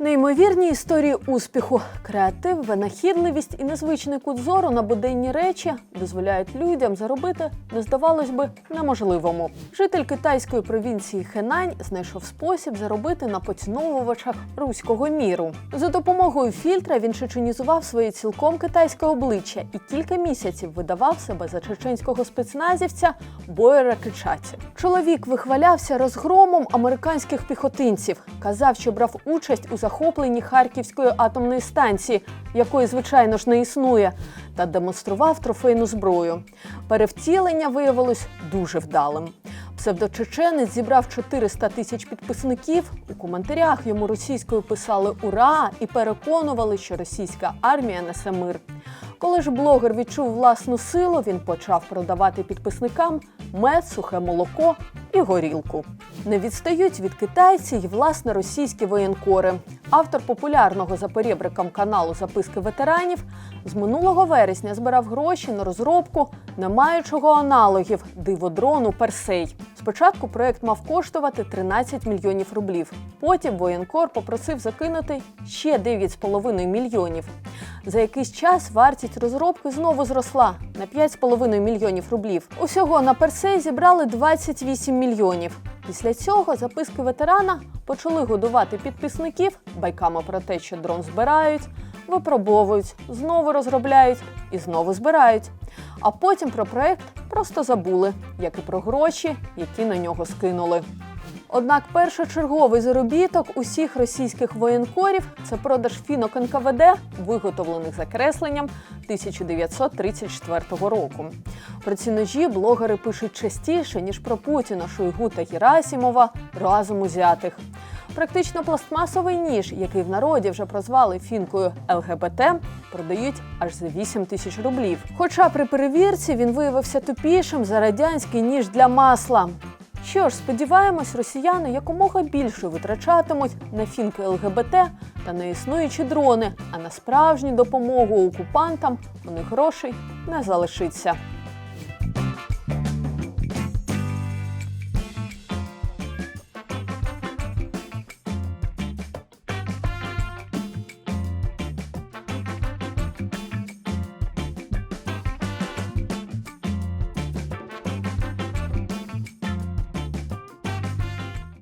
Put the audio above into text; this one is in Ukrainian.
Неймовірні історії успіху, креатив, винахідливість і незвичний кут зору на буденні речі дозволяють людям заробити, не здавалось би, неможливому. Житель китайської провінції Хенань знайшов спосіб заробити на поціновувачах руського міру. За допомогою фільтра він чеченізував своє цілком китайське обличчя і кілька місяців видавав себе за чеченського спецназівця Бойера Кичаці. Чоловік вихвалявся розгромом американських піхотинців, казав, що брав участь у захопленні Харківської атомної станції, якої, звичайно ж, не існує, та демонстрував трофейну зброю. Перевтілення виявилось дуже вдалим. Псевдочеченець зібрав 400 тисяч підписників. У коментарях йому російською писали Ура і переконували, що російська армія несе мир. Коли ж блогер відчув власну силу, він почав продавати підписникам мед, сухе молоко і горілку. Не відстають від китайців й власне російські воєнкори. Автор популярного за перебриком каналу Записки ветеранів з минулого вересня збирав гроші на розробку не маючого аналогів диводрону Персей. Спочатку проект мав коштувати 13 мільйонів рублів. Потім воєнкор попросив закинути ще 9,5 мільйонів. За якийсь час вартість розробки знову зросла на 5,5 мільйонів рублів. Усього на Персей зібрали 28 мільйонів. Після цього записки ветерана почали годувати підписників байками про те, що дрон збирають, випробовують, знову розробляють і знову збирають. А потім про проект просто забули, як і про гроші, які на нього скинули. Однак першочерговий заробіток усіх російських воєнкорів це продаж фінок НКВД, виготовлених за кресленням 1934 року. Про ці ножі блогери пишуть частіше, ніж про Путіна, Шойгу та Герасімова разом узятих. Практично пластмасовий ніж, який в народі вже прозвали фінкою ЛГБТ, продають аж за 8 тисяч рублів. Хоча при перевірці він виявився тупішим за радянський ніж для масла. Що ж, сподіваємось, росіяни якомога більше витрачатимуть на фінки ЛГБТ та на існуючі дрони, а на справжню допомогу окупантам у них грошей не залишиться.